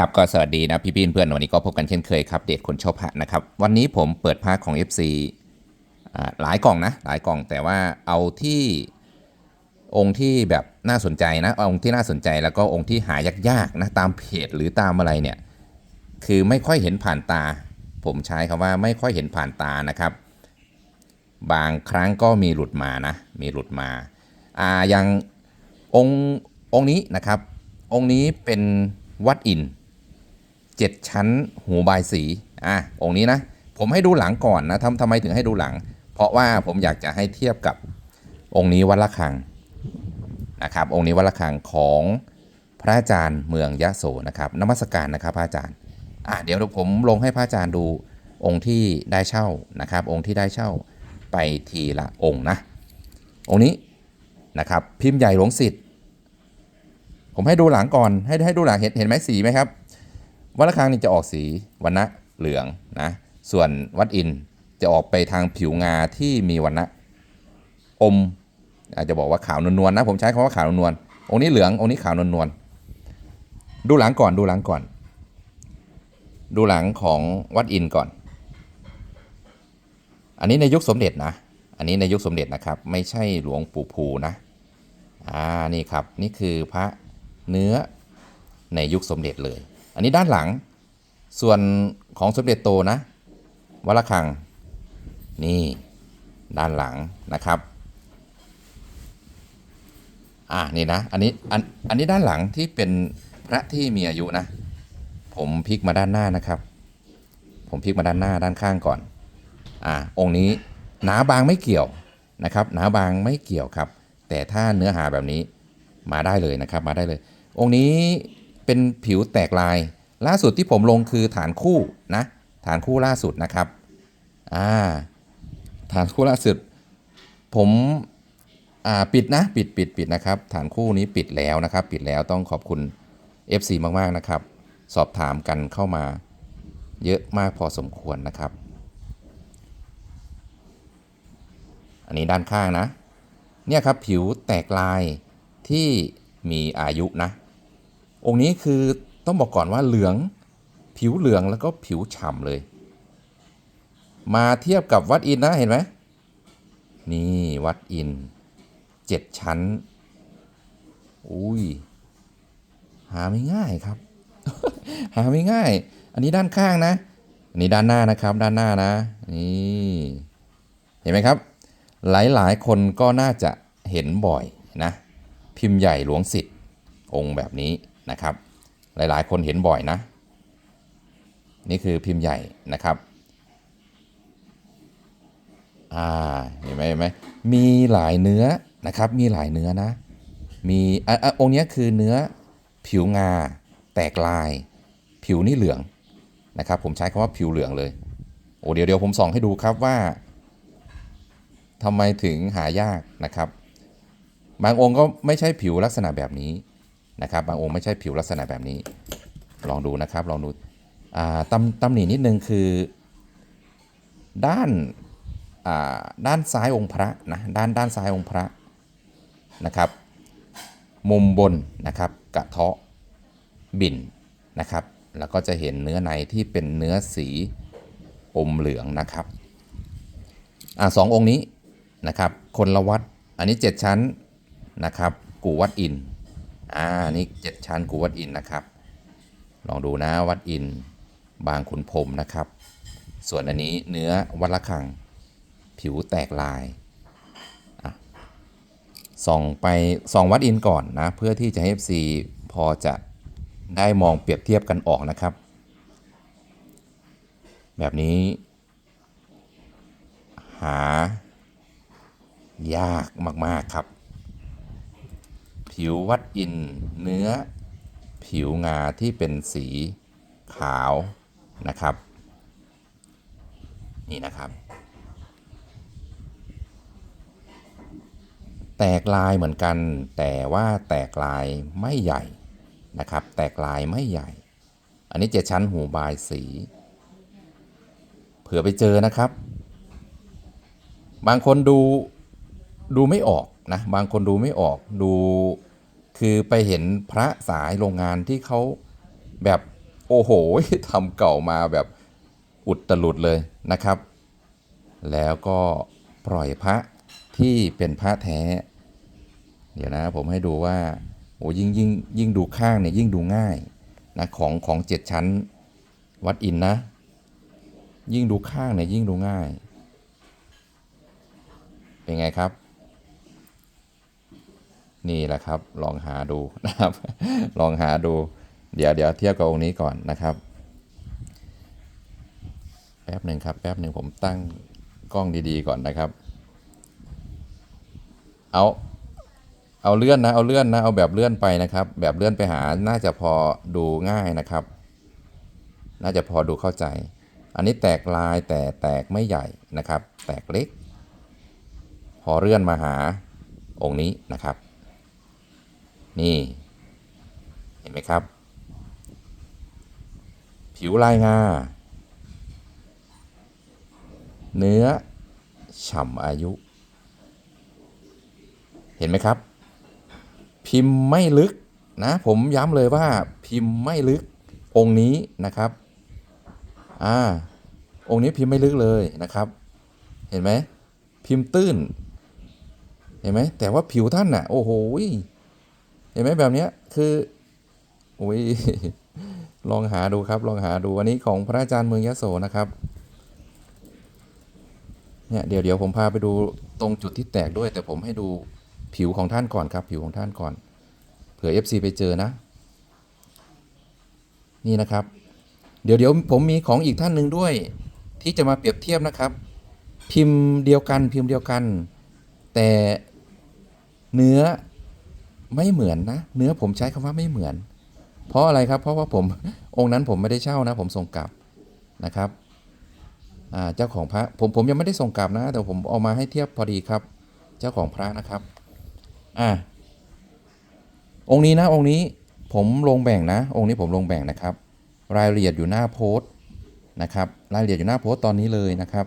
ครับก็สวัสดีนะพี่ๆเพื่อนวันนี้ก็พบกันเช่นเคยครับเดทคนชอบพระนะครับ วันนี้ผมเปิดผ้าของ FC หลายกล่องนะหลายกล่องแต่ว่าเอาที่องค์ที่แบบน่าสนใจนะองค์ที่น่าสนใจแล้วก็องค์ที่หายากๆนะตามเพจหรือตามอะไรเนี่ยคือไม่ค่อยเห็นผ่านตา ผมใช้คำว่าไม่ค่อยเห็นผ่านตานะครับ บางครั้งก็มีหลุดมานะมีหลุดมาอ่าอย่างองค์องค์นี้นะครับ องค์นี้เป็นวัดอิน เจ็ดชั้นหูบายสีอะองค์นี้นะ ผมให้ดูหลังก่อนนะทำทำไมถึงให้ดูหลัง เพราะว่าผมอยากจะให้เทียบกับองค์นี้วัดละคังนะครับองค์นี้วัดละคังของพระอาจารย์เมืองยะโสนะครับนมัสการนะครับพระอาจารย์อะเดี๋ยวผมลงให้พระอาจารย์ดูองค์ที่ได้เช่านะครับ องค์ที่ได้เช่าไปทีละองค์นะ องค์นี้นะครับพิมพ์ใหญ่หลวงสิทธิ์ผมให้ดูหลังก่อนให้ให้ดูหลังเห็นเห็นไหมสีไหมครับ วัดระฆังนี่จะออกสีวันนะเหลืองนะส่วนวัดอินจะออกไปทางผิวงาที่มีวันนะอม อาจจะบอกว่าขาวนวลๆนะผมใช้คำว่าขาวนวลๆองค์นี้เหลืององค์นี้ขาวนวลๆดูหลังก่อนดูหลังก่อน ดูหลังของวัดอินก่อน อันนี้ในยุคสมเด็จนะ อันนี้ในยุคสมเด็จนะครับ ไม่ใช่หลวงปู่ภูนะอ่านี่ครับนี่คือพระเนื้อในยุคสมเด็จเลย อันนี้ด้านหลัง ส่วนของสมเด็จโตนะวัดระฆัง นี่ด้านหลังนะครับ อ่านี่นะอันนี้อันอันนี้ด้านหลังที่เป็นพระที่มีอายุนะ ผมพลิกมาด้านหน้านะครับ ผมพลิกมาด้านหน้าด้านข้างก่อน อ่าองค์นี้หนาบางไม่เกี่ยวนะครับ หนาบางไม่เกี่ยวครับ แต่ถ้าเนื้อหาแบบนี้มาได้เลยนะครับ มาได้เลย องค์นี้ เป็นผิวแตกลาย ล่าสุดที่ผมลงคือฐานคู่นะฐานคู่ล่าสุดนะครับอ่าฐานคู่ล่าสุด ผมอ่าปิดนะปิดปิดปิดนะครับ ฐานคู่นี้ปิดแล้วนะครับ ปิดแล้วต้องขอบคุณ FC มาก ๆ นะครับ สอบถามกันเข้ามาเยอะมากพอสมควรนะครับ อันนี้ด้านข้างนะ เนี่ยครับผิวแตกลายที่มีอายุนะ องค์นี้คือต้องบอกก่อนว่าเหลืองผิวเหลืองแล้วก็ผิวฉ่ำเลย มาเทียบกับวัดอินนะเห็นไหมนี่วัดอินเจ็ดชั้น อุ้ย หาไม่ง่ายครับ หาไม่ง่าย อันนี้ด้านข้างนะ อันนี้ด้านหน้านะครับ ด้านหน้านะ นี่ เห็นไหมครับ หลายๆ คนก็น่าจะเห็นบ่อยนะ พิมพ์ใหญ่หลวงสิทธิ์องค์แบบนี้ นะครับ หลายๆ คนเห็นบ่อยนะ นี่คือพิมพ์ใหญ่นะครับอ่าเห็นไหมเห็นไหมมีหลายเนื้อนะครับ มีหลายเนื้อนะ มีอะอะองค์นี้คือเนื้อผิวงา แตกลาย ผิวนี่เหลืองนะครับ ผมใช้คำว่าผิวเหลืองเลยโอ้เดี๋ยวเดี๋ยวผมส่องให้ดูครับว่าทำไมถึงหายากนะครับ บางองค์ก็ไม่ใช่ผิวลักษณะแบบนี้ นะครับบางองค์ไม่ใช่ผิวลักษณะแบบนี้ ลองดูนะครับลองดูตำตำหนินิดนึงคือ ด้านาด้านซ้ายองค์พระนะด้านด้านซ้ายองค์พระนะครับ มุมบนนะครับกระเทาะบินนะครับ แล้วก็จะเห็นเนื้อในที่เป็นเนื้อสีอมเหลืองนะครับอ่าสององค์นี้นะครับ คนละวัด อันนี้ 7 ชั้นนะครับ กูวัดอิน อ่านี่เจ็ดชั้นกูวัดอินนะครับ ลองดูนะวัดอินบางขุนพรมนะครับ ส่วนอันนี้เนื้อวัดละคัง ผิวแตกลายส่องไปส่องวัดอินก่อนนะ เพื่อที่จะให้ FC พอจะได้มองเปรียบเทียบกันออกนะครับ แบบนี้ หายากมาก ๆ ครับ ผิววัดอินเนื้อ ผิวงาที่เป็นสีขาวนะครับ นี่นะครับ แตกลายเหมือนกัน แต่ว่าแตกลายไม่ใหญ่นะครับ แตกลายไม่ใหญ่ อันนี้จ็ดชั้นหูบายสีเผื่อไปเจอนะครับ บางคนดูดูไม่ออกนะ บางคนดูไม่ออกดู คือไปเห็นพระสายโรงงานที่เขาแบบโอ้โหทำเก่ามาแบบอุดตลุดเลยนะครับ แล้วก็ปล่อยพระที่เป็นพระแท้ เดี๋ยวนะผมให้ดูว่าโอ้ยิ่งยิ่งยิ่งดูข้างเนี่ยยิ่งดูง่ายนะของของเจ็ดชั้นวัดอินนะ ยิ่งดูข้างเนี่ยยิ่งดูง่าย เป็นไงครับ นี่แหละครับ ลองหาดูนะครับ ลองหาดู เดี๋ยวเดี๋ยวเทียบกับองค์นี้ก่อนนะครับ แป๊บหนึ่งครับ แป๊บหนึ่งผมตั้งกล้องดีๆก่อนนะครับ เอาเอาเลื่อนนะ เอาเลื่อนนะ เอาแบบเลื่อนไปนะครับ แบบเลื่อนไปหา น่าจะพอดูง่ายนะครับ น่าจะพอดูเข้าใจ อันนี้แตกลายแต่แตกไม่ใหญ่นะครับ แตกเล็ก พอเลื่อนมาหาองค์นี้นะครับ นี่ เห็นไหมครับ ผิวลายงา เนื้อฉ่ำอายุ เห็นไหมครับ พิมพ์ไม่ลึกนะ ผมย้ำเลยว่าพิมพ์ไม่ลึกองค์นี้นะครับ อ่า องค์นี้พิมพ์ไม่ลึกเลยนะครับ เห็นไหม พิมพ์ตื้น เห็นไหม แต่ว่าผิวท่านน่ะ โอ้โห เห็นไหมแบบนี้คือโอ้ยลองหาดูครับลองหาดูอันนี้ของพระอาจารย์เมืองยะโสนะครับเนี่ยเดี๋ยวเดี๋ยวผมพาไปดูตรงจุดที่แตกด้วย แต่ผมให้ดูผิวของท่านก่อนครับ ผิวของท่านก่อนเผื่อ FC ไปเจอนะ นี่นะครับ เดี๋ยวเดี๋ยวผมมีของอีกท่านหนึ่งด้วย ที่จะมาเปรียบเทียบนะครับ พิมพ์เดียวกันพิมพ์เดียวกัน แต่เนื้อ ไม่เหมือนนะ เนื้อผมใช้คำว่าไม่เหมือน เพราะอะไรครับ เพราะว่าผมองค์นั้นผมไม่ได้เช่านะ ผมส่งกลับนะครับเจ้าของพระผมผมยังไม่ได้ส่งกลับนะ แต่ผมเอามาให้เทียบพอดีครับ เจ้าของพระนะครับอ่าองค์นี้นะองค์นี้ผมลงแบ่งนะ องค์นี้ผมลงแบ่งนะครับ รายละเอียดอยู่หน้าโพสต์นะครับ รายละเอียดอยู่หน้าโพสต์ตอนนี้เลยนะครับ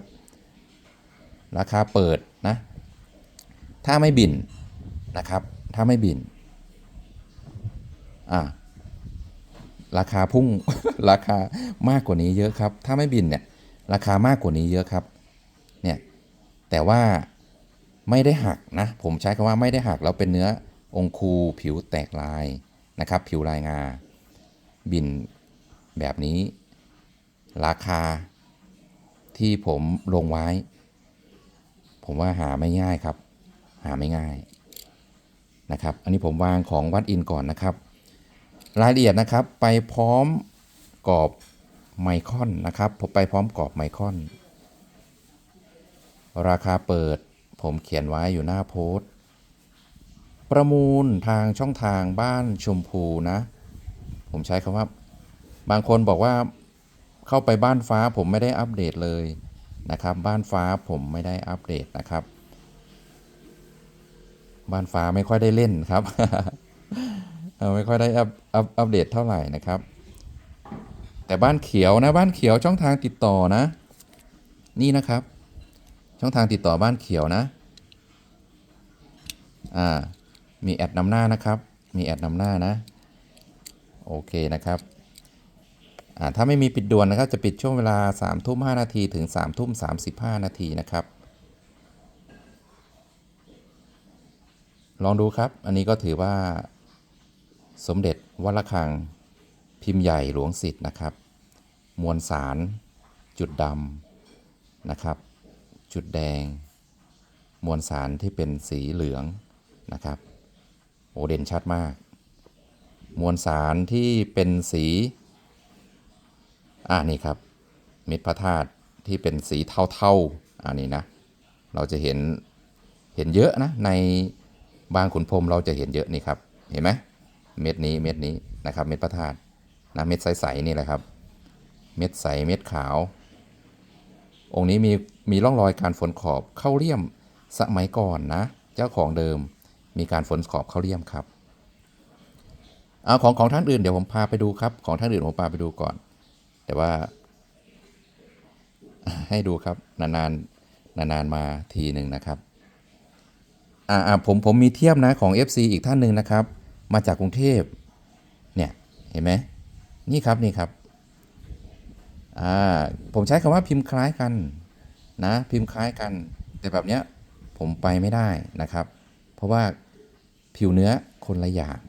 ราคาเปิดนะ ถ้าไม่บินนะครับ ถ้าไม่บิน อ่าราคาพุ่งราคามากกว่านี้เยอะครับ ถ้าไม่บินเนี่ยราคามากกว่านี้เยอะครับเนี่ยแต่ว่าไม่ได้หักนะผมใช้คำว่าไม่ได้หักแล้วเป็นเนื้อองคูผิวแตกลายนะครับ ผิวลายงา บินแบบนี้ ราคาที่ผมลงไว้ ผมว่าหาไม่ง่ายครับ หาไม่ง่ายนะครับ อันนี้ผมวางของวัดอินก่อนนะครับ รายละเอียดนะครับไปพร้อมกรอบไมคอนนะครับผมไปพร้อมกรอบไมคอน ราคาเปิดผมเขียนไว้อยู่หน้าโพสต์ ประมูลทางช่องทางบ้านชมพูนะ ผมใช้คำว่า บางคนบอกว่าเข้าไปบ้านฟ้าผมไม่ได้อัปเดตเลยนะครับ บ้านฟ้าผมไม่ได้อัปเดตนะครับ บ้านฟ้าไม่ค่อยได้เล่นครับ ไม่ค่อยได้อัปอัปอัปเดตเท่าไหร่นะครับ แต่บ้านเขียวนะบ้านเขียวช่องทางติดต่อนะ นี่นะครับ ช่องทางติดต่อบ้านเขียวนะอ่ามีแอดนำหน้านะครับ มีแอดนำหน้านะ โอเคนะครับอ่าถ้าไม่มีปิดด่วนนะครับ จะปิดช่วงเวลา3ามทุ่มหนาทีถึง3ามทุ่มสานาทีนะครับ ลองดูครับ อันนี้ก็ถือว่า สมเด็จวัดระฆัง พิมพ์ใหญ่หลวงสิทธิ์นะครับ มวลสาร จุดดำนะครับ จุดแดง มวลสารที่เป็นสีเหลืองนะครับ โอเด่นชัดมาก มวลสารที่เป็นสีอ่านี่ครับเม็ดพระธาตุที่เป็นสีเทาๆอันนี้นะ เราจะเห็นเห็นเยอะนะในบางขุนพรมเราจะเห็นเยอะนี่ครับ เห็นไหม เม็ดนี้เม็ดนี้นะครับ เม็ดพระธาตุนะเม็ดใสๆนี่แหละครับ เม็ดใสเม็ดขาว องค์นี้มีมีร่องรอยการฝนขอบเข้าเลี่ยมสมัยก่อนนะ เจ้าของเดิมมีการฝนขอบเข้าเลี่ยมครับเอาของของท่านอื่นเดี๋ยวผมพาไปดูครับ ของท่านอื่นผมพาไปดูก่อน แต่ว่า ให้ดูครับ นานๆนานๆมาทีหนึ่งนะครับอ่าอ่าผมผมมีเทียบนะของ FC อีกท่านหนึ่งนะครับ มาจากกรุงเทพเนี่ยเห็นไหมนี่ครับนี่ครับอ่าผมใช้คำว่าพิมพ์คล้ายกันนะพิมพ์คล้ายกัน แต่แบบเนี้ยผมไปไม่ได้นะครับ เพราะว่าผิวเนื้อคนละอย่าง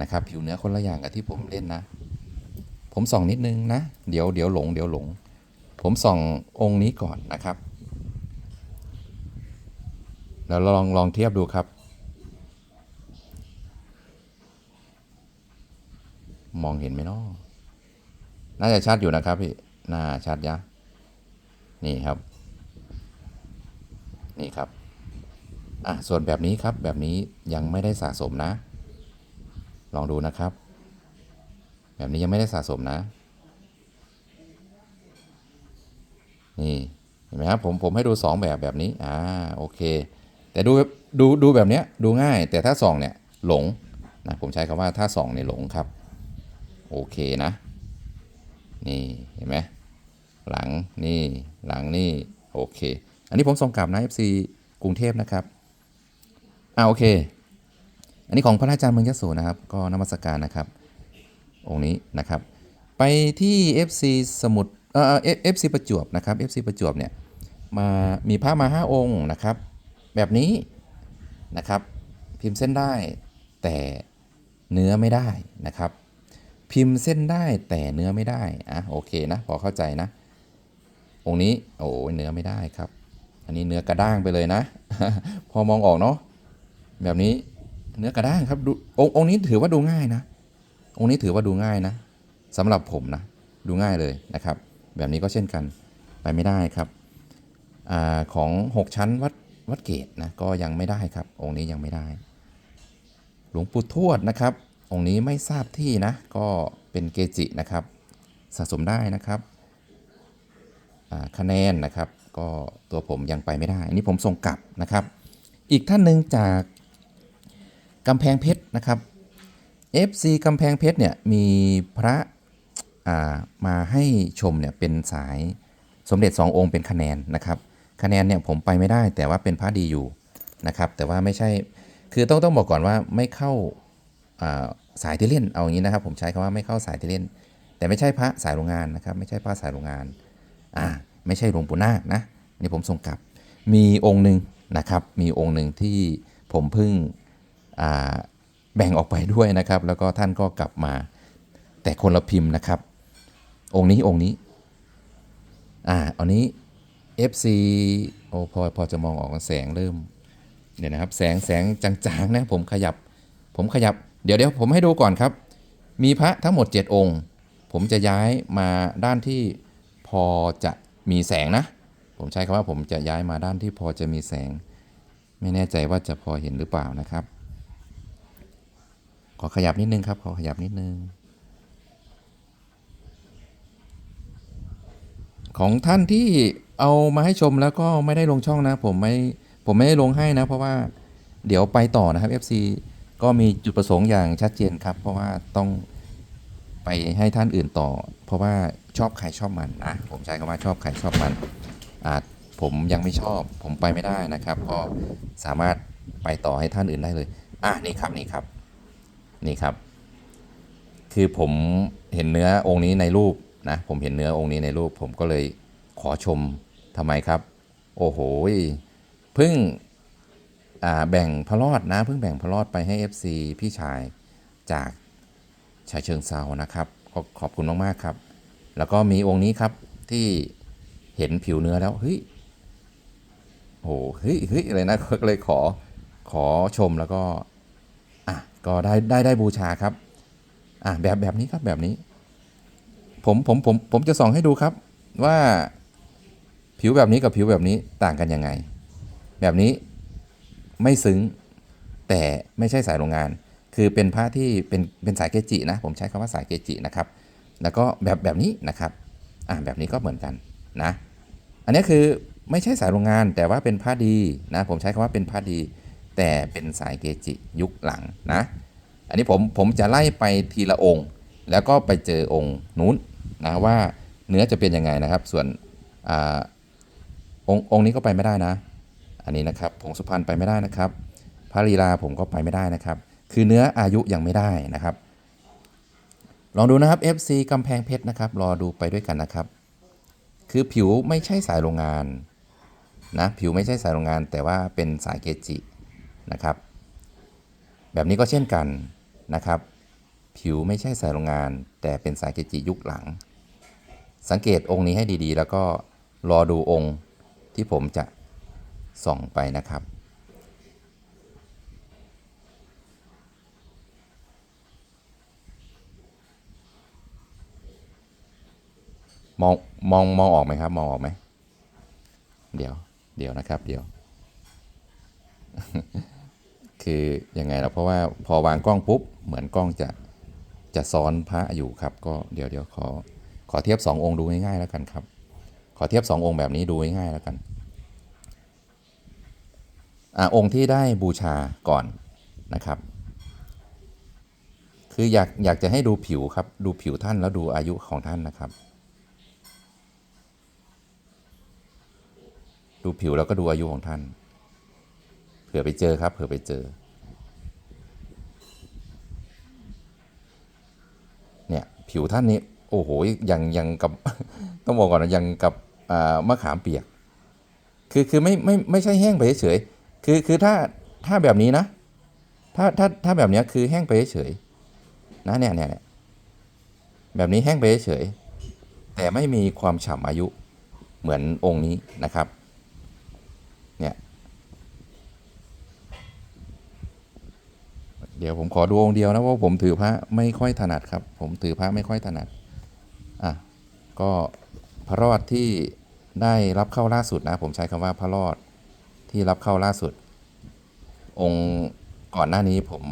นะครับ ผิวเนื้อคนละอย่างกับที่ผมเล่นนะ ผมส่องนิดนึงนะ เดี๋ยวเดี๋ยวหลงเดี๋ยวหลง ผมส่ององค์นี้ก่อนนะครับ แล้วลองลองเทียบดูครับ มองเห็นไหมเนาะน่าจะชัดอยู่นะครับพี่น่าชัดยะ นี่ครับ นี่ครับ อะ ส่วนแบบนี้ครับ แบบนี้ยังไม่ได้สะสมนะ ลองดูนะครับ แบบนี้ยังไม่ได้สะสมนะ นี่ เห็นไหมครับ ผม ผมให้ดูสองแบบแบบนี้ อ่า โอเค แต่ดู ดู ดูแบบเนี้ย ดูง่าย แต่ถ้าส่องเนี่ย หลง นะ ผมใช้คำว่าถ้าส่องในยหลงครับ โอเคนะ นี่เห็นไหมหลังนี่หลังนี่โอเค อันนี้ผมส่งกลับนะ FC กรุงเทพนะครับอ่าโอเค อันนี้ของพระอาจารย์เมืองยโสนะครับ ก็นมัสการนะครับ องค์นี้นะครับ ไปที่ FC สมุทรเอ่อเอฟซีประจวบนะครับ FC ประจวบเนี่ยมามีพระมาห้าองค์นะครับ แบบนี้นะครับ พิมพ์เส้นได้แต่เนื้อไม่ได้นะครับ พิมพ์เส้นได้แต่เนื้อไม่ได้อะโอเคนะพอเข้าใจนะ องค์นี้โอ้เนื้อไม่ได้ครับ อันนี้เนื้อกระด้างไปเลยนะ พอมองออกเนาะแบบนี้เนื้อกระด้างครับดูององค์นี้ถือว่าดูง่ายนะ องค์นี้ถือว่าดูง่ายนะสำหรับผมนะ ดูง่ายเลยนะครับ แบบนี้ก็เช่นกันไปไม่ได้ครับอาของ 6 ชั้นวัดวัดเกตนะก็ยังไม่ได้ครับ องค์นี้ยังไม่ได้ หลวงปู่ทวดนะครับ องค์นี้ไม่ทราบที่นะ ก็เป็นเกจินะครับสะสมได้นะครับคะแนนนะครับ ก็ตัวผมยังไปไม่ได้ อันนี้ผมส่งกลับนะครับ อีกท่านหนึ่งจากกำแพงเพชรนะครับ FC กำแพงเพชรเนี่ยมีพระามาให้ชมเนี่ยเป็นสายสมเด็จสององค์เป็นคะแนนนะครับ คะแนนเนี่ยผมไปไม่ได้แต่ว่าเป็นพระดีอยู่นะครับ แต่ว่าไม่ใช่คือต้องต้องบอกก่อนว่าไม่เข้าอ่า สายที่เล่นเอาอย่างนี้นะครับ ผมใช้คำว่าไม่เข้าสายที่เล่น แต่ไม่ใช่พระสายโรงงานนะครับ ไม่ใช่พระสายโรงงานอ่าไม่ใช่หลวงปู่นาคนะอันนี่ผมส่งกลับ มีองค์หนึ่งนะครับ มีองค์หนึ่งที่ผมเพิ่งอ่าแบ่งออกไปด้วยนะครับ แล้วก็ท่านก็กลับมา แต่คนละพิมพ์นะครับ องค์นี้องค์นี้อ่าอันนี้ FC โอ้พอพอจะมองออกแสงเริ่มเนี่ยนะครับ แสงแสงจางๆนะผมขยับ ผมขยับ เดี๋ยวเดี๋ยวผมให้ดูก่อนครับ มีพระทั้งหมด 7 องค์ ผมจะย้ายมาด้านที่พอจะมีแสงนะ ผมใช้คำว่าผมจะย้ายมาด้านที่พอจะมีแสง ไม่แน่ใจว่าจะพอเห็นหรือเปล่านะครับ ขอขยับนิดนึงครับ ขอขยับนิดนึง ของท่านที่เอามาให้ชมแล้วก็ไม่ได้ลงช่องนะ ผมไม่ผมไม่ได้ลงให้นะ เพราะว่าเดี๋ยวไปต่อนะครับ FC ก็มีจุดประสงค์อย่างชัดเจนครับ เพราะว่าต้องไปให้ท่านอื่นต่อ เพราะว่าชอบใครชอบมันนะผมใช้คำว่าชอบใครชอบมันอาจผมยังไม่ชอบผมไปไม่ได้นะครับ ก็สามารถไปต่อให้ท่านอื่นได้เลยอะนี่ครับนี่ครับนี่ครับ คือผมเห็นเนื้อองค์นี้ในรูปนะผมเห็นเนื้อองค์นี้ในรูป ผมก็เลยขอชมทำไมครับ โอ้โหเพิ่ง แบ่งพระรอดนะ เพิ่งแบ่งพระรอดไปให้ FC พี่ชายจากชายเชิงเซานะครับก็ขอบคุณมากๆครับ แล้วก็มีองค์นี้ครับที่เห็นผิวเนื้อแล้วเฮ้ยโอ้โหเฮ้ยเฮ้ยอะไรนะก็เลยขอขอชมแล้วก็อะก็ได้ได้ได้บูชาครับอะแบบแบบนี้ครับแบบนี้ ผมผมผมผมจะส่องให้ดูครับว่าผิวแบบนี้กับผิวแบบนี้ต่างกันยังไง แบบนี้ ไม่ซึ้ง แต่ไม่ใช่สายโรงงาน คือเป็นผ้าที่เป็นเป็นสายเกจินะ ผมใช้คำว่าสายเกจินะครับ แล้วก็แบบแบบนี้นะครับอะแบบนี้ก็เหมือนกันนะ อันนี้คือไม่ใช่สายโรงงาน แต่ว่าเป็นผ้าดีนะผมใช้คำว่าเป็นผ้าดี แต่เป็นสายเกจิยุคหลังนะ อันนี้ผมผมจะไล่ไปทีละองค์ แล้วก็ไปเจอองค์นู้นนะว่าเนื้อจะเป็นยังไงนะครับ ส่วนอาององค์นี้ก็ไปไม่ได้นะ อันนี้นะครับผงสุพรรณไปไม่ได้นะครับพระลีลาผมก็ไปไม่ได้นะครับ คือเนื้ออายุยังไม่ได้นะครับ ลองดูนะครับ FC กำแพงเพชรนะครับ รอดูไปด้วยกันนะครับ คือผิวไม่ใช่สายโรงงานนะผิวไม่ใช่สายโรงงาน แต่ว่าเป็นสายเกจินะครับ แบบนี้ก็เช่นกันนะครับ ผิวไม่ใช่สายโรงงาน แต่เป็นสายเกจิยุคหลัง สังเกตองค์นี้ให้ดีๆ แล้วก็รอดูองค์ที่ผมจะ ส่องไปนะครับ มองมองมองออกไหมครับ มองออกไหม เดี๋ยว เดี๋ยวนะครับ เดี๋ยว คือยังไงล่ะเพราะว่าพอวางกล้องปุ๊บ เหมือนกล้องจะจะซ้อนพระอยู่ครับ ก็เดี๋ยวเดี๋ยวขอขอเทียบสององค์ดูง่ายๆแล้วกันครับ ขอเทียบสององค์แบบนี้ดูง่ายๆแล้วกัน อองค์ที่ได้บูชาก่อนนะครับ คืออยากอยากจะให้ดูผิวครับ ดูผิวท่านแล้วดูอายุของท่านนะครับ ดูผิวแล้วก็ดูอายุของท่าน เผื่อไปเจอครับเผื่อไปเจอ เนี่ยผิวท่านนี้โอ้โหยังยังกับต้องบอกก่อนนะยังกับมะขามเปียก คือคือไม่ไม่ไม่ใช่แห้งไปเฉย คือคือถ้าถ้าแบบนี้นะ ถ้าถ้าถ้าแบบนี้คือแห้งไปเฉยนะเนี่ยเนี่ยเนี่ยแบบนี้แห้งไปเฉยแต่ไม่มีความฉ่ำอายุเหมือนองค์นี้นะครับเนี่ยเดี๋ยวผมขอดูองค์เดียวนะเพราะผมถือพระไม่ค่อยถนัดครับ ผมถือพระไม่ค่อยถนัดอะก็พระรอดที่ได้รับเข้าล่าสุดนะ ผมใช้คำว่าพระรอด ที่รับเข้าล่าสุด องค์ก่อนหน้านี้ผม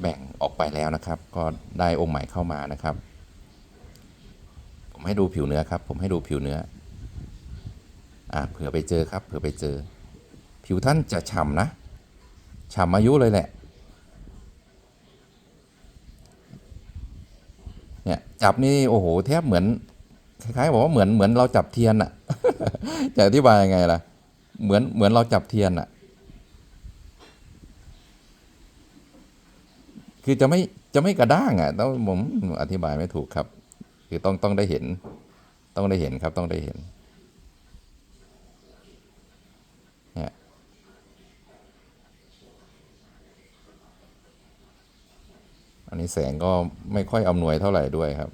แบ่งออกไปแล้วนะครับ ก็ได้องค์ใหม่เข้ามานะครับ ผมให้ดูผิวเนื้อครับ ผมให้ดูผิวเนื้อ อ่าเผื่อไปเจอครับ เผื่อไปเจอ ผิวท่านจะฉ่ำนะฉ่ำอายุเลยแหละ เนี่ยจับนี่โอ้โหแทบเหมือนคล้ายๆบอกว่าเหมือนเหมือนเราจับเทียนอะ จะอธิบายยังไงล่ะ เหมือนเหมือนเราจับเทียนอะคือจะไม่จะไม่กระด้างอะต้องผมอธิบายไม่ถูกครับ คือต้องต้องได้เห็น ต้องได้เห็นครับ ต้องได้เห็นเนี่ยอันนี้แสงก็ไม่ค่อยอำนวยเท่าไหร่ด้วยครับ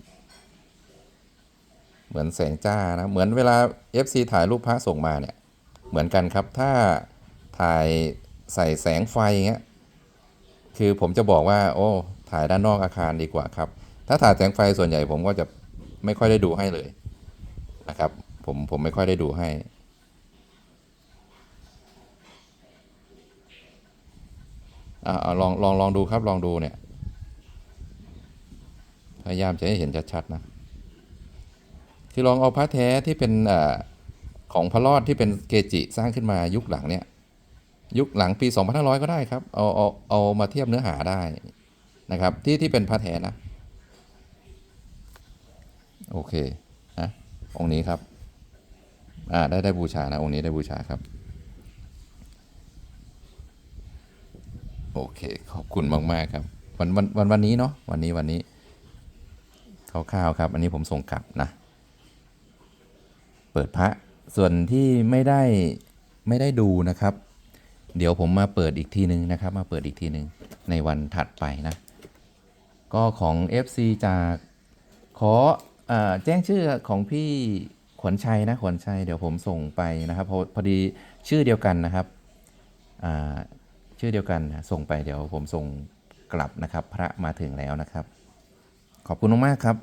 เหมือนแสงจ้านะเหมือนเวลา FC ถ่ายรูปพระส่งมาเนี่ยเหมือนกันครับถ้าถ่ายใส่แสงไฟเงี้ยคือผมจะบอกว่า โอ้ ถ่ายด้านนอกอาคารดีกว่าครับ ถ้าถ่ายแสงไฟส่วนใหญ่ผมก็จะไม่ค่อยได้ดูให้เลยนะครับ ผมผมไม่ค่อยได้ดูให้อ่าลองลองลองดูครับลองดูเนี่ยพยายามจะให้เห็นชัดๆนะ คือลองเอาพระแท้ที่เป็นอของพระรอดที่เป็นเกจิสร้างขึ้นมายุคหลังเนี่ยยุคหลังปี 2500 ก็ได้ครับ เอาเอาเอามาเทียบเนื้อหาได้นะครับ ที่ที่เป็นพระแท้นะ โอเคนะองค์นี้ครับอ่าได้ได้บูชานะองค์นี้ได้บูชาครับ โอเค ขอบคุณมากๆครับวันวันวันวันนี้เนาะวันนี้วันนี้คร่าวๆครับ อันนี้ผมส่งกลับนะ เปิดพระ ส่วนที่ไม่ได้ไม่ได้ดูนะครับ เดี๋ยวผมมาเปิดอีกทีหนึ่งนะครับ มาเปิดอีกทีหนึ่งในวันถัดไปนะ ก็ของ FC จากขออแจ้งชื่อของพี่ขวัญชัยนะขวัญชัยเดี๋ยวผมส่งไปนะครับพราะพอดีชื่อเดียวกันนะครับอ่าชื่อเดียวกันนะส่งไปเดี๋ยวผมส่งกลับนะครับ พระมาถึงแล้วนะครับ ขอบคุณมากครับ